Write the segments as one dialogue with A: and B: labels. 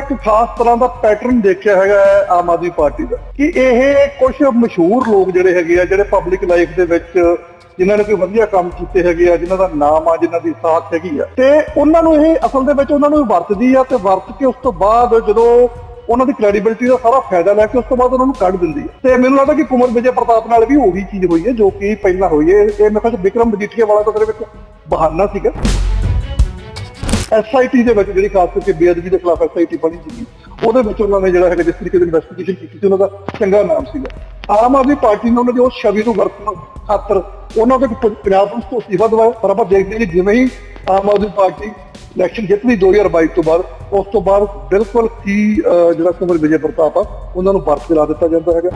A: ਇੱਕ ਖਾਸ ਤਰ੍ਹਾਂ ਦਾ ਪੈਟਰਨ ਦੇਖਿਆ ਹੈਗਾ ਆਮ ਆਦਮੀ ਪਾਰਟੀ ਦਾ, ਕਿ ਇਹ ਕੁਝ ਮਸ਼ਹੂਰ ਲੋਕ ਜਿਹੜੇ ਹੈਗੇ ਆ, ਜਿਹੜੇ ਪਬਲਿਕ ਲਾਈਫ ਦੇ ਵਿੱਚ ਜਿਨ੍ਹਾਂ ਨੇ ਕੋਈ ਵਧੀਆ ਕੰਮ ਕੀਤੇ ਹੈਗੇ ਆ, ਜਿਨ੍ਹਾਂ ਦਾ ਨਾਮ ਆ, ਜਿਨ੍ਹਾਂ ਦੀ ਸਾਥ ਹੈਗੀ ਆ, ਤੇ ਉਹਨਾਂ ਨੂੰ ਇਹ ਅਸਲ ਦੇ ਵਿੱਚ ਉਹਨਾਂ ਨੂੰ ਵਰਤਦੀ ਆ ਤੇ ਵਰਤ ਕੇ ਉਸ ਤੋਂ ਬਾਅਦ ਜਦੋਂ ਉਹਨਾਂ ਦੀ ਕ੍ਰੈਡੀਬਿਲਿਟੀ ਦਾ ਸਾਰਾ ਫਾਇਦਾ ਲੈ ਕੇ ਉਸ ਤੋਂ ਬਾਅਦ ਉਹਨਾਂ ਨੂੰ ਕੱਢ ਦਿੰਦੀ ਹੈ ਤੇ ਮੈਨੂੰ ਲੱਗਦਾ ਕਿ ਕੁਮਰ ਵਿਜੇ ਪ੍ਰਤਾਪ ਨਾਲ ਵੀ ਉਹੀ ਚੀਜ਼ ਹੋਈ ਹੈ, ਜੋ ਕਿ ਪਹਿਲਾਂ ਹੋਈ ਹੈ। ਇਹ ਮੇਰੇ ਖਿਆਲ 'ਚ ਵਿਕਰਮ ਮਜੀਠੀਆ ਵਾਲਾ ਤਾਂ ਉਹਦੇ ਵਿੱਚ ਬਹਾਨਾ ਸੀਗਾ। ਐਸਆਈਟੀ ਦੇ ਵਿੱਚ ਜਿਹੜੀ ਖਾਸ ਕਰਕੇ ਬੇਅਦਬੀ ਦੇ ਖਿਲਾਫ ਐਸਆਈਟੀ ਬਣੀ ਸੀ ਉਹਦੇ ਵਿੱਚ ਉਹਨਾਂ ਨੇ ਜਿਹੜਾ ਹੈਗਾ ਜਿਸ ਤਰੀਕੇ ਦੀ ਇਨਵੈਸਟੀਗੇਸ਼ਨ ਕੀਤੀ ਸੀ ਉਹਨਾਂ ਦਾ ਚੰਗਾ ਨਾਮ ਸੀਗਾ। ਆਮ ਆਦਮੀ ਪਾਰਟੀ ਨੇ ਉਹਨਾਂ ਦੀ ਉਸ ਛਵੀ ਨੂੰ ਵਰਤਣ ਖਾਤਰ ਉਹਨਾਂ ਦੇ ਪੰਜਾਬ ਪੁਲਿਸ ਤੋਂ ਅਸਤੀਫਾ ਦਵਾਇਆ ਪਰ ਆਪਾਂ ਦੇਖਦੇ ਹਾਂ ਕਿ ਜਿਵੇਂ ਹੀ ਆਮ ਆਦਮੀ ਪਾਰਟੀ ਇਲੈਕਸ਼ਨ ਜਿੱਤਦੀ 2022 ਤੋਂ ਬਾਅਦ ਉਸ ਤੋਂ ਬਾਅਦ ਬਿਲਕੁਲ ਹੀ ਜਿਹੜਾ ਕੁਮਰ ਵਿਜੇ ਪ੍ਰਤਾਪ ਆ ਉਹਨਾਂ ਨੂੰ ਵਰਤ ਲਾ ਦਿੱਤਾ ਜਾਂਦਾ ਹੈਗਾ।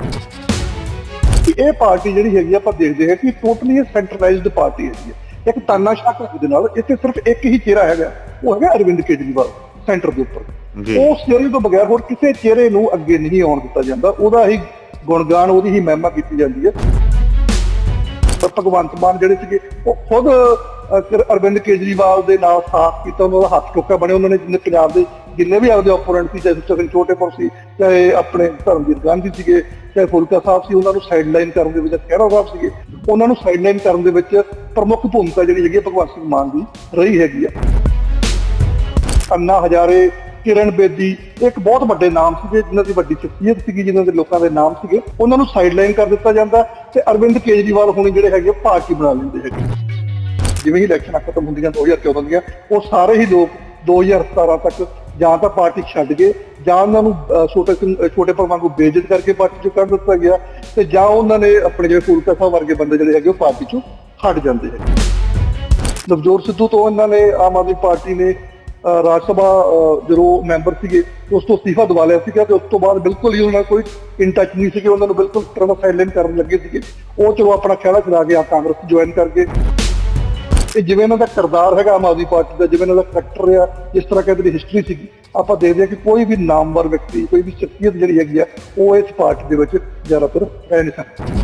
A: ਇਹ ਪਾਰਟੀ ਜਿਹੜੀ ਹੈਗੀ ਆ, ਆਪਾਂ ਦੇਖਦੇ ਹਾਂ ਕਿ ਟੋਟਲੀ ਇਹ ਸੈਂਟਰਲਾਈਜ਼ਡ ਪਾਰਟੀ ਹੈਗੀ ਹੈ ਇੱਕ ਤਾਨਾਸ਼ਾਹ ਘਰ ਦੇ ਨਾਲ ਇੱਥੇ ਸਿਰਫ ਇੱਕ ਹੀ ਚਿਹਰਾ ਹੈਗਾ ਉਹ ਹੈਗਾ ਅਰਵਿੰਦ ਕੇਜਰੀਵਾਲ ਸੈਂਟਰ ਦੇ ਉੱਪਰ। ਉਸ ਚਿਹਰੇ ਤੋਂ ਬਗੈਰ ਹੋਰ ਕਿਸੇ ਚਿਹਰੇ ਨੂੰ ਅੱਗੇ ਨਹੀਂ ਆਉਣ ਦਿੱਤਾ ਜਾਂਦਾ ਉਹਦਾ ਹੀ ਗੁਣਗਾਨ ਉਹਦੀ ਹੀ ਮਹਿਮਾ ਕੀਤੀ ਜਾਂਦੀ ਹੈ ਪਰ ਭਗਵੰਤ ਮਾਨ ਜਿਹੜੇ ਸੀਗੇ ਉਹ ਖੁਦ ਅਰਵਿੰਦ ਕੇਜਰੀਵਾਲ ਦੇ ਨਾਲ ਸਾਥ ਕੀਤਾ ਉਹਨਾਂ ਦਾ ਹੱਥ ਟੋਕਾ ਬਣਿਆ ਉਹਨਾਂ ਨੇ ਜਿੰਨੇ ਪੰਜਾਬ ਦੇ ਜਿੰਨੇ ਵੀ ਆਪਦੇ ਓਪੋਨੈਂਟ ਸੀ ਚਾਹੇ ਸੁੱਚਾ ਸਿੰਘ ਛੋਟੇਪੁਰ ਸੀ ਚਾਹੇ ਆਪਣੇ ਧਰਮਵੀਰ ਗਾਂਧੀ ਸੀਗੇ ਚਾਹੇ ਫੁਲਕਾ ਸਾਹਿਬ ਸੀ, ਉਹਨਾਂ ਨੂੰ ਸਾਈਡਲਾਈਨ ਕਰਨ ਦੇ ਵਿੱਚ, ਖਹਿਰਾ ਸਾਹਿਬ ਸੀਗੇ, ਉਹਨਾਂ ਨੂੰ ਸਾਈਡਲਾਈਨ ਕਰਨ ਦੇ ਵਿੱਚ ਪ੍ਰਮੁੱਖ ਭੂਮਿਕਾ ਜਿਹੜੀ ਹੈਗੀ ਹੈ ਭਗਵੰਤ ਸਿੰਘ ਮਾਨ ਦੀ ਰਹੀ ਹੈਗੀ ਆ। ਅੰਨਾ ਹਜ਼ਾਰੇ, ਕਿਰਨ ਬੇਦੀ, ਇੱਕ ਬਹੁਤ ਵੱਡੇ ਨਾਮ ਸੀਗੇ, ਜਿਨ੍ਹਾਂ ਦੀ ਵੱਡੀ ਸ਼ਖਸੀਅਤ ਸੀਗੀ, ਜਿਨ੍ਹਾਂ ਦੇ ਲੋਕਾਂ ਦੇ ਨਾਮ ਸੀਗੇ, ਉਹਨਾਂ ਨੂੰ ਸਾਈਡਲਾਈਨ ਕਰ ਦਿੱਤਾ ਜਾਂਦਾ ਤੇ ਅਰਵਿੰਦ ਕੇਜਰੀਵਾਲ ਹੁਣੀ ਜਿਹੜੇ ਹੈਗੇ ਪਾਰਟੀ ਬਣਾ ਲੈਂਦੇ ਹੈਗੇ ਜਿਵੇਂ ਹੀ ਇਲੈਕਸ਼ਨਾਂ ਖਤਮ ਹੁੰਦੀਆਂ 2014 ਦੀਆਂ, ਉਹ ਸਾਰੇ ਹੀ ਲੋਕ 2017 ਤੱਕ ਜਾਂ ਤਾਂ ਪਾਰਟੀ ਛੱਡ ਗਏ ਜਾਂ ਉਹਨਾਂ ਨੂੰ ਛੋਟੇ ਛੋਟੇ ਪਰ ਵਾਂਗੂ ਬੇਇੱਜ਼ਤ ਕਰਕੇ ਪਾਰਟੀ ਚੋਂ ਕੱਢ ਦਿੱਤਾ ਗਿਆ ਤੇ ਜਾਂ ਉਹਨਾਂ ਨੇ ਆਪਣੇ ਜਿਹੜੇ ਫੂਲਕਾ ਸਾਹਿਬ ਵਰਗੇ ਬੰਦੇ ਜਿਹੜੇ ਹੈਗੇ ਉਹ ਪਾਰਟੀ ਚੋਂ ਹਟ ਜਾਂਦੇ ਹੈਗੇ। ਨਵਜੋਤ ਸਿੱਧੂ ਤੋਂ ਇਹਨਾਂ ਨੇ ਆਮ ਆਦਮੀ ਪਾਰਟੀ ਨੇ ਅਹ, ਰਾਜ ਸਭਾ ਅਹ, ਜਦੋਂ ਮੈਂਬਰ ਸੀਗੇ ਉਸ ਤੋਂ ਅਸਤੀਫਾ ਦਵਾ ਲਿਆ ਸੀਗਾ ਤੇ ਉਸ ਤੋਂ ਬਾਅਦ ਬਿਲਕੁਲ ਹੀ ਉਹਨਾਂ ਨਾਲ ਕੋਈ ਇਨ ਟੱਚ ਨਹੀਂ ਸੀਗੇ ਉਹਨਾਂ ਨੂੰ ਬਿਲਕੁਲ ਤਰ੍ਹਾਂ ਦਾ ਸਾਈਲੈਂਟ ਕਰਨ ਲੱਗੇ ਸੀਗੇ। ਉਹ ਚਲੋ ਆਪਣਾ ਖਿਆਲਾ ਚਲਾ ਕੇ ਆ ਕਾਂਗਰਸ ਜੁਆਇਨ ਕਰਕੇ ਇਹ ਜਿਵੇਂ ਇਹਨਾਂ ਦਾ ਕਿਰਦਾਰ ਹੈਗਾ ਆਮ ਆਦਮੀ ਪਾਰਟੀ ਦਾ, ਜਿਵੇਂ ਇਹਨਾਂ ਦਾ ਕਰੈਕਟਰ ਆ ਜਿਸ ਤਰ੍ਹਾਂ ਕਹਿੰਦੇ ਦੀ ਹਿਸਟਰੀ ਸੀਗੀ, ਆਪਾਂ ਦੇਖਦੇ ਹਾਂ ਕਿ ਕੋਈ ਵੀ ਨਾਮਵਰ ਵਿਅਕਤੀ, ਕੋਈ ਵੀ ਸ਼ਖਸੀਅਤ ਜਿਹੜੀ ਹੈਗੀ ਆ, ਉਹ ਇਸ ਪਾਰਟੀ ਦੇ ਵਿੱਚ ਜ਼ਿਆਦਾਤਰ ਰਹਿ ਨਹੀਂ ਸਕਦੀ।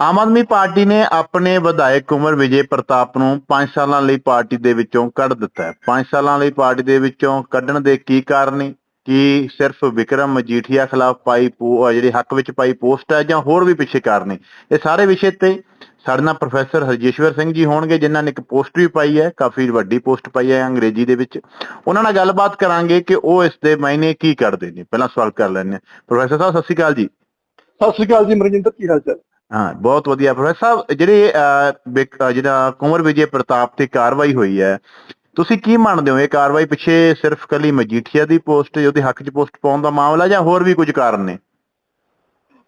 B: ਆਮ ਆਦਮੀ ਪਾਰਟੀ ਨੇ ਆਪਣੇ ਵਿਧਾਇਕ ਉਮਰ ਵਿਜੇ ਪ੍ਰਤਾਪ ਨੂੰ 5 ਸਾਲਾਂ ਲਈ ਪਾਰਟੀ ਦੇ ਵਿੱਚੋਂ ਕੱਢ ਦਿੱਤਾ ਹੈ। 5 ਸਾਲਾਂ ਲਈ ਪਾਰਟੀ ਦੇ ਵਿੱਚੋਂ ਕੱਢਣ ਦੇ ਕੀ ਕਾਰਨ ਨੇ? ਕੀ ਸਿਰਫ ਵਿਕਰਮ ਮਜੀਠੀਆ ਖਿਲਾਫ ਪਾਈ ਪੋ- ਜਿਹੜੀ ਹੱਕ ਵਿੱਚ ਪਾਈ ਪੋਸਟ ਹੈ ਜਾਂ ਹੋਰ ਵੀ ਪਿੱਛੇ ਕਾਰਨ ਨੇ ਇਹ ਸਾਰੇ ਵਿਸ਼ੇ ਤੇ ਸਾਡੇ ਨਾਲ ਪ੍ਰੋਫੈਸਰ ਹਰਜੇਸ਼ਵਰ ਸਿੰਘ ਜੀ ਹੋਣਗੇ ਜਿਨ੍ਹਾਂ ਨੇ ਇੱਕ ਪੋਸਟ ਵੀ ਪਾਈ ਹੈ ਕਾਫੀ ਵੱਡੀ ਪੋਸਟ ਪਾਈ ਹੈ ਅੰਗਰੇਜ਼ੀ ਦੇ ਵਿੱਚ। ਉਹਨਾਂ ਨਾਲ ਗੱਲਬਾਤ ਕਰਾਂਗੇ ਕਿ ਉਹ ਇਸ ਦੇ ਮਾਇਨੇ ਕੀ ਕਰਦੇ ਨੇ। ਪਹਿਲਾਂ ਸਵਾਲ ਕਰ ਲੈਂਦੇ ਹਾਂ। ਪ੍ਰੋਫੈਸਰ ਸਾਹਿਬ ਸਤਿ ਸ਼੍ਰੀ ਅਕਾਲ ਜੀ।
A: ਸਤਿ ਸ਼੍ਰੀ ਅਕਾਲ ਜੀ ਮਨਜਿੰਦਰ ਕੀ ਹਾਲ ਚਾਲ?
B: ਹਾਂ ਬਹੁਤ ਵਧੀਆ। ਪ੍ਰੋਫੈਸਰ ਸਾਹਿਬ ਜਿਹੜੇ ਜਿਹੜਾ ਕੁੰਵਰ ਵਿਜੇ ਪ੍ਰਤਾਪ ਤੇ ਕਾਰਵਾਈ ਹੋਈ ਹੈ ਤੁਸੀਂ ਕੀ ਮੰਨਦੇ ਹੋ? ਇਹ ਕਾਰਵਾਈ ਪਿੱਛੇ ਸਿਰਫ ਕੱਲੀ ਮਜੀਠੀਆ ਦੀ ਪੋਸਟ ਉਹਦੇ ਹੱਕ 'ਚ ਪੋਸਟ ਪਾਉਣ ਦਾ ਮਾਮਲਾ ਜਾਂ ਹੋਰ ਵੀ ਕੁਝ ਕਾਰਨ ਨੇ?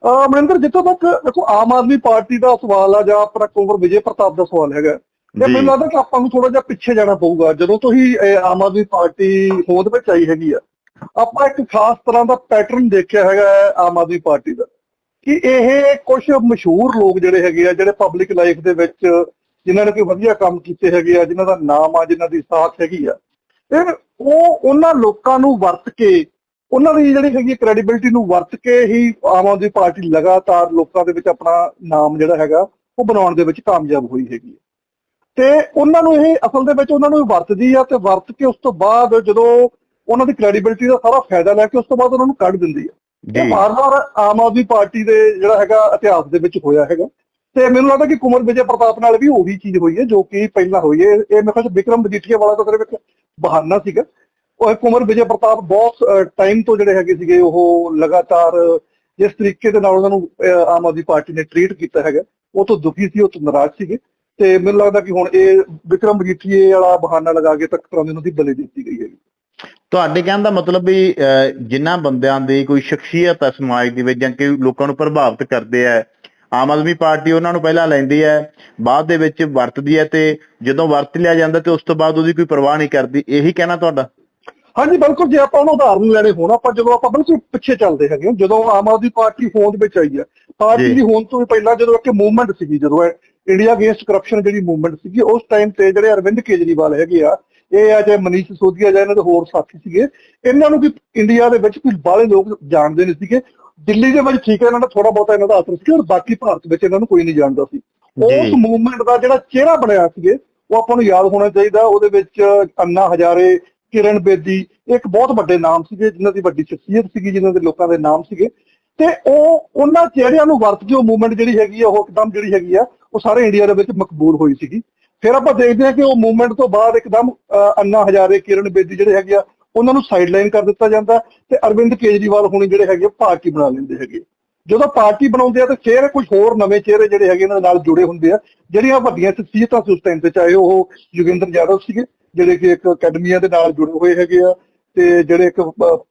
A: ਅਹ ਮਨਿੰਦਰ ਜਿੱਥੋਂ ਤੱਕ ਦੇਖੋ ਆਮ ਆਦਮੀ ਪਾਰਟੀ ਦਾ ਸਵਾਲ ਆ ਜਾਂ ਆਪਣਾ ਕੁੰਵਰ ਵਿਜੇ ਪ੍ਰਤਾਪ ਦਾ ਸਵਾਲ ਹੈਗਾ।
B: ਜੀ।
A: ਮੈਨੂੰ ਲੱਗਦਾ ਕਿ ਆਪਾਂ ਨੂੰ ਥੋੜਾ ਜਿਹਾ ਪਿੱਛੇ ਜਾਣਾ ਪਊਗਾ। ਜਦੋਂ ਤੋਂ ਹੀ ਆਮ ਆਦਮੀ ਪਾਰਟੀ ਹੋਂਦ ਵਿੱਚ ਆਈ ਹੈਗੀ ਆ ਆਪਾਂ ਇੱਕ ਖਾਸ ਤਰ੍ਹਾਂ ਦਾ ਪੈਟਰਨ ਦੇਖਿਆ ਹੈਗਾ ਆਮ ਆਦਮੀ ਪਾਰਟੀ ਦਾ। ਕਿ ਇਹ ਕੁਝ ਮਸ਼ਹੂਰ ਲੋਕ ਜਿਹੜੇ ਹੈਗੇ ਆ ਜਿਹੜੇ ਪਬਲਿਕ ਲਾਈਫ ਦੇ ਵਿੱਚ ਜਿਨ੍ਹਾਂ ਨੇ ਕੋਈ ਵਧੀਆ ਕੰਮ ਕੀਤੇ ਹੈਗੇ ਆ ਜਿਨ੍ਹਾਂ ਦਾ ਨਾਮ ਆ ਜਿਨ੍ਹਾਂ ਦੀ ਸਾਥ ਹੈਗੀ ਆ। ਇਹ ਉਹ ਉਹਨਾਂ ਲੋਕਾਂ ਨੂੰ ਵਰਤ ਕੇ ਉਹਨਾਂ ਦੀ ਜਿਹੜੀ ਹੈਗੀ ਕ੍ਰੈਡੀਬਿਲਿਟੀ ਨੂੰ ਵਰਤ ਕੇ ਹੀ ਆਮ ਆਦਮੀ ਪਾਰਟੀ ਲਗਾਤਾਰ ਲੋਕਾਂ ਦੇ ਵਿੱਚ ਆਪਣਾ ਨਾਮ ਜਿਹੜਾ ਹੈਗਾ ਉਹ ਬਣਾਉਣ ਦੇ ਵਿੱਚ ਕਾਮਯਾਬ ਹੋਈ ਹੈਗੀ ਤੇ ਉਹਨਾਂ ਨੂੰ ਇਹ ਅਸਲ ਦੇ ਵਿੱਚ ਉਹਨਾਂ ਨੂੰ ਵਰਤਦੀ ਆ ਤੇ ਵਰਤ ਕੇ ਉਸ ਤੋਂ ਬਾਅਦ ਜਦੋਂ ਉਹਨਾਂ ਦੀ ਕ੍ਰੈਡੀਬਿਲਿਟੀ ਦਾ ਸਾਰਾ ਫਾਇਦਾ ਲੈ ਕੇ ਉਸ ਤੋਂ ਬਾਅਦ ਉਹਨਾਂ ਨੂੰ ਕੱਢ ਦਿੰਦੀ ਆ। ਇਹ ਵਾਰ-ਵਾਰ ਆਮ ਆਦਮੀ ਪਾਰਟੀ ਦੇ ਜਿਹੜਾ ਹੈਗਾ ਇਤਿਹਾਸ ਦੇ ਵਿੱਚ ਹੋਇਆ ਹੈਗਾ। ਤੇ ਮੈਨੂੰ ਲੱਗਦਾ ਕਿ ਕੁਮਰ ਵਿਜੇ ਪ੍ਰਤਾਪ ਨਾਲ ਵੀ ਉਹੀ ਚੀਜ਼ ਹੋਈ ਹੈ ਜੋ ਕਿ ਪਹਿਲਾਂ ਹੋਈ ਹੈ। ਇਹ ਮੇਰੇ ਖਿਆਲ ਵਿਕਰਮ ਮਜੀਠੀਆ ਵਾਲਾ ਤਾਂ ਉਹਦੇ ਵਿੱਚ ਬਹਾਨਾ ਸੀਗਾ। ਉਹ ਕੁਮਰ ਵਿਜੇ ਪ੍ਰਤਾਪ ਬਹੁਤ ਟਾਈਮ ਤੋਂ ਜਿਹੜੇ ਹੈਗੇ ਸੀਗੇ ਉਹ ਲਗਾਤਾਰ ਜਿਸ ਤਰੀਕੇ ਦੇ ਨਾਲ ਉਹਨਾਂ ਨੂੰ ਆਮ ਆਦਮੀ ਪਾਰਟੀ ਨੇ ਟ੍ਰੀਟ ਕੀਤਾ ਹੈਗਾ। ਉਹ ਤੋਂ ਦੁਖੀ ਸੀ ਉਹ ਤੋਂ ਨਾਰਾਜ਼ ਸੀਗੇ। ਤੇ ਮੈਨੂੰ ਲੱਗਦਾ ਕਿ ਹੁਣ ਇਹ ਵਿਕਰਮ ਮਜੀਠੀਏ ਵਾਲਾ ਬਹਾਨਾ ਲਗਾ ਕੇ ਤੱਕ ਤਰ੍ਹਾਂ ਉਹਨਾਂ ਦੀ ਬਲੀ ਦਿੱਤੀ ਗਈ ਹੈਗੀ।
B: ਤੁਹਾਡੇ ਕਹਿਣ ਦਾ ਮਤਲਬ ਵੀ ਅਹ, ਜਿਨ੍ਹਾਂ ਬੰਦਿਆਂ ਦੀ ਕੋਈ ਸ਼ਖਸੀਅਤ ਹੈ ਸਮਾਜ ਦੇ ਵਿੱਚ ਜਾਂ ਕਿ ਲੋਕਾਂ ਨੂੰ ਪ੍ਰਭਾਵਿਤ ਕਰਦੇ ਆ ਆਮ ਆਦਮੀ ਪਾਰਟੀ ਉਹਨਾਂ ਨੂੰ ਪਹਿਲਾਂ ਲੈਂਦੀ ਹੈ ਬਾਅਦ ਦੇ ਵਿੱਚ ਵਰਤਦੀ ਹੈ ਤੇ ਜਦੋਂ ਵਰਤ ਲਿਆ ਜਾਂਦਾ ਤੇ ਉਸ ਤੋਂ ਬਾਅਦ ਉਹਦੀ ਕੋਈ ਪਰਵਾਹ ਨਹੀਂ ਕਰਦੀ ਇਹੀ ਕਹਿਣਾ ਤੁਹਾਡਾ
A: ਹਾਂਜੀ ਬਿਲਕੁਲ ਜੇ ਆਪਾਂ ਉਹਨੂੰ ਉਦਾਹਰਨ ਲੈਣੇ ਹੋਣ ਆਪਾਂ ਜਦੋਂ ਆਪਾਂ ਬਿਲਕੁਲ ਪਿੱਛੇ ਚੱਲਦੇ ਹੈਗੇ ਹਾਂ, ਜਦੋਂ ਆਮ ਆਦਮੀ ਪਾਰਟੀ ਹੋਂਦ ਵਿੱਚ ਆਈ ਹੈ ਪਾਰਟੀ। ਦੀ ਹੋਂਦ ਤੋਂ ਵੀ ਪਹਿਲਾਂ ਜਦੋਂ ਇੱਕ ਮੂਵਮੈਂਟ ਸੀਗੀ ਜਦੋਂ ਇੰਡੀਆ ਅਗੇਂਸਟ ਕਰਪਸ਼ਨ ਜਿਹੜੀ ਮੂਵਮੈਂਟ ਸੀਗੀ ਉਸ ਟਾਈਮ ਤੇ ਜਿਹੜੇ ਅਰਵਿੰਦ ਕੇਜਰੀਵਾਲ ਹੈਗੇ ਆ ਇਹ ਆ ਜੇ ਮਨੀਸ਼ ਸਿਸੋਦੀਆ ਜਾਂ ਇਹਨਾਂ ਦੇ ਹੋਰ ਸਾਥੀ ਸੀਗੇ ਇਹਨਾਂ ਨੂੰ ਵੀ ਇੰਡੀਆ ਦੇ ਵਿੱਚ ਕੋਈ ਬਾਹਲੇ ਲੋਕ ਜਾਣਦੇ ਨਹੀਂ ਸੀਗੇ ਦਿੱਲੀ ਦੇ ਵਿੱਚ ਠੀਕ ਹੈ ਇਹਨਾਂ ਦਾ ਥੋੜਾ ਬਹੁਤਾ ਇਹਨਾਂ ਦਾ ਅਸਰ ਸੀ ਔਰ ਬਾਕੀ ਭਾਰਤ ਵਿੱਚ ਇਹਨਾਂ ਨੂੰ ਕੋਈ ਨਹੀਂ ਜਾਣਦਾ ਸੀ। ਉਸ ਮੂਵਮੈਂਟ ਦਾ ਜਿਹੜਾ ਚਿਹਰਾ ਬਣਿਆ ਸੀਗੇ ਉਹ ਆਪਾਂ ਨੂੰ ਯਾਦ ਹੋਣਾ ਚਾਹੀਦਾ। ਉਹਦੇ ਵਿੱਚ ਅੰਨਾ ਹਜ਼ਾਰੇ ਕਿਰਨ ਬੇਦੀ ਇੱਕ ਬਹੁਤ ਵੱਡੇ ਨਾਮ ਸੀਗੇ ਜਿਨ੍ਹਾਂ ਦੀ ਵੱਡੀ ਸ਼ਖਸੀਅਤ ਸੀਗੀ ਜਿਨ੍ਹਾਂ ਦੇ ਲੋਕਾਂ ਦੇ ਨਾਮ ਸੀਗੇ। ਤੇ ਉਹ ਉਹਨਾਂ ਚਿਹਰਿਆਂ ਨੂੰ ਵਰਤ ਕੇ ਉਹ ਮੂਵਮੈਂਟ ਜਿਹੜੀ ਹੈਗੀ ਆ ਉਹ ਇੱਕਦਮ ਜਿਹੜੀ ਹੈਗੀ ਆ ਉਹ ਸਾਰੇ ਇੰਡੀਆ ਦੇ ਵਿੱਚ ਮਕਬੂਲ ਹੋਈ ਸੀਗੀ। ਫਿਰ ਆਪਾਂ ਦੇਖਦੇ ਹਾਂ ਕਿ ਉਹ ਮੂਵਮੈਂਟ ਤੋਂ ਬਾਅਦ ਇੱਕਦਮ ਅੰਨਾ ਹਜ਼ਾਰੇ ਕਿਰਨ ਬੇਦੀ ਜਿਹੜੇ ਹੈਗੇ ਆ ਉਹਨਾਂ ਨੂੰ ਸਾਈਡਲਾਈਨ ਕਰ ਦਿੱਤਾ ਜਾਂਦਾ ਤੇ ਅਰਵਿੰਦ ਕੇਜਰੀਵਾਲ ਹੁਣੀ ਜਿਹੜੇ ਹੈਗੇ ਪਾਰਟੀ ਬਣਾ ਲੈਂਦੇ ਹੈਗੇ। ਜਦੋਂ ਪਾਰਟੀ ਬਣਾਉਂਦੇ ਆ ਤਾਂ ਚਿਹਰੇ ਕੁਝ ਹੋਰ ਨਵੇਂ ਚਿਹਰੇ ਜਿਹੜੇ ਹੈਗੇ ਇਹਨਾਂ ਦੇ ਨਾਲ ਜੁੜੇ ਹੁੰਦੇ ਆ। ਜਿਹੜੀਆਂ ਵੱਡੀਆਂ ਸ਼ਖਸੀਅਤਾਂ ਸੀ ਉਸ ਟਾਈਮ ਤੇ, ਚਾਹੇ ਉਹ ਯੋਗਿੰਦਰ ਯਾਦਵ ਸੀਗੇ, ਜਿਹੜੇ ਕਿ ਇੱਕ ਅਕੈਡਮੀਆਂ ਦੇ ਨਾਲ ਜੁੜੇ ਹੋਏ ਹੈਗੇ ਆ ਤੇ ਜਿਹੜੇ ਇੱਕ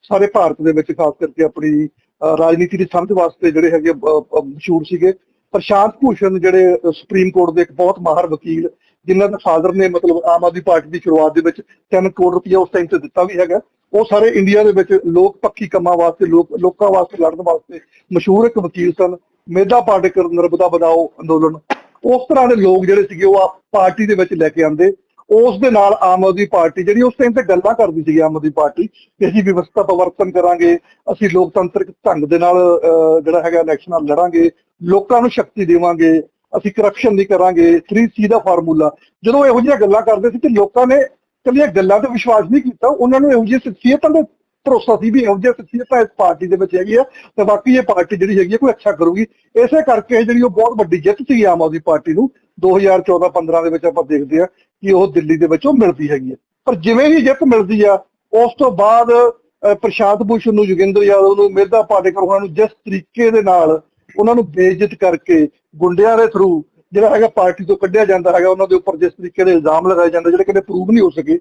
A: ਸਾਰੇ ਭਾਰਤ ਦੇ ਵਿੱਚ ਖਾਸ ਕਰਕੇ ਆਪਣੀ ਰਾਜਨੀਤੀ ਦੀ ਸਮਝ ਵਾਸਤੇ ਜਿਹੜੇ ਹੈਗੇ ਮਸ਼ਹੂਰ ਸੀਗੇ। ਪ੍ਰਸ਼ਾਂਤ ਭੂਸ਼ਣ ਜਿਹੜੇ ਸੁਪਰੀਮ ਕੋਰਟ ਦੇ ਇੱਕ ਬਹੁਤ ਮਾਹਰ ਵਕੀਲ ਜਿਨ੍ਹਾਂ ਦੇ ਫਾਦਰ ਨੇ ਮਤਲਬ ਆਮ ਆਦਮੀ ਪਾਰਟੀ ਦੀ ਸ਼ੁਰੂਆਤ ਦੇ ਵਿੱਚ 3 ਕਰੋੜ ਰੁਪਇਆ ਉਸ ਟਾਈਮ ਤੇ ਦਿੱਤਾ ਵੀ ਹੈਗਾ। ਉਹ ਸਾਰੇ ਇੰਡੀਆ ਦੇ ਵਿੱਚ ਲੋਕ ਪੱਖੀ ਕੰਮਾਂ ਵਾਸਤੇ ਲੋਕ ਲੋਕਾਂ ਵਾਸਤੇ ਲੜਨ ਵਾਸਤੇ ਮਸ਼ਹੂਰ ਇੱਕ ਵਕੀਲ ਸਨ। ਮੇਧਾ ਪਾਟੇਕਰ ਨਰਮਦਾ ਬਚਾਓ ਅੰਦੋਲਨ। ਉਸ ਤਰ੍ਹਾਂ ਦੇ ਲੋਕ ਜਿਹੜੇ ਸੀਗੇ ਉਹ ਆ ਪਾਰਟੀ ਦੇ ਵਿੱਚ ਲੈ ਕੇ ਆਂਦੇ ਉਸ ਦੇ ਨਾਲ ਆਮ ਆਦਮੀ ਪਾਰਟੀ ਜਿਹੜੀ ਉਸ ਟਾਈਮ ਤੇ ਗੱਲਾਂ ਕਰਦੀ ਸੀਗੀ ਆਮ ਆਦਮੀ ਪਾਰਟੀ ਕਿ ਅਸੀਂ ਵਿਵਸਥਾ ਪਰਿਵਰਤਨ ਕਰਾਂਗੇ ਅਸੀਂ ਲੋਕਤੰਤਰਿਕ ਢੰਗ ਦੇ ਨਾਲ ਅਹ, ਜਿਹੜਾ ਹੈਗਾ ਇਲੈਕਸ਼ਨਾਂ ਲੜਾਂਗੇ ਲੋਕਾਂ ਨੂੰ ਸ਼ਕਤੀ ਦੇਵਾਂਗੇ। ਅਸੀਂ ਕਰਪਸ਼ਨ ਨਹੀਂ ਕਰਾਂਗੇ 3C ਦਾ ਫਾਰਮੂਲਾ ਜਦੋਂ ਇਹੋ ਜਿਹੀਆਂ ਗੱਲਾਂ ਕਰਦੇ ਸੀ ਤੇ ਲੋਕਾਂ ਨੇ ਕੱਲੀਆਂ ਗੱਲਾਂ ਤੇ ਵਿਸ਼ਵਾਸ ਨਹੀਂ ਕੀਤਾ ਉਹਨਾਂ ਨੂੰ ਇਹੋ ਜਿਹੀਆਂ ਸ਼ਖਸੀਅਤਾਂ ਦਾ ਭਰੋਸਾ ਸੀ ਵੀ ਇਹੋ ਜਿਹੀਆਂ ਸ਼ਖਸੀਅਤਾਂ ਇਸ ਪਾਰਟੀ ਦੇ ਵਿੱਚ ਹੈਗੀ ਆ ਤੇ ਬਾਕੀ ਇਹ ਪਾਰਟੀ ਜਿਹੜੀ ਹੈਗੀ ਆ ਕੋਈ ਅੱਛਾ ਕਰੂਗੀ। ਇਸੇ ਕਰਕੇ ਜਿਹੜੀ ਉਹ ਬਹੁਤ ਵੱਡੀ ਜਿੱਤ ਸੀ ਆਮ ਆਦਮੀ ਪਾਰਟੀ ਨੂੰ 2014-15 ਦੇ ਵਿੱਚ ਆਪਾਂ ਦੇਖਦੇ ਆ ਕਿ ਉਹ ਦਿੱਲੀ ਦੇ ਵਿੱਚ ਮਿਲਦੀ ਹੈਗੀ ਆ। ਪਰ ਜਿਵੇਂ ਹੀ ਜਿੱਤ ਮਿਲਦੀ ਆ ਉਸ ਤੋਂ ਬਾਅਦ ਅਹ, ਪ੍ਰਸ਼ਾਂਤ ਭੂਸ਼ਣ ਨੂੰ ਯੋਗਿੰਦਰ ਯਾਦਵ ਨੂੰ ਮੇਧਾ ਪਾਟੇਕਰ ਉਹਨਾਂ ਨੂੰ ਜਿਸ ਤਰੀਕੇ ਦੇ ਨਾਲ ਉਹਨਾਂ ਨੂੰ ਬੇਇੱਜ਼ਤ ਕਰਕੇ ਗੁੰਡਿਆਂ ਦੇ ਥਰੂ ਜਿਹੜਾ ਹੈਗਾ ਪਾਰਟੀ ਤੋਂ ਕੱਢਿਆ ਜਾਂਦਾ ਹੈਗਾ, ਉਹਨਾਂ ਦੇ ਉੱਪਰ ਜਿਸ ਤਰੀਕੇ ਦੇ ਇਲਜ਼ਾਮ ਲਗਾਏ ਜਾਂਦੇ, ਜਿਹੜੇ ਕਦੇ ਪ੍ਰੂਵ ਨਹੀਂ ਹੋ ਸਕੇ।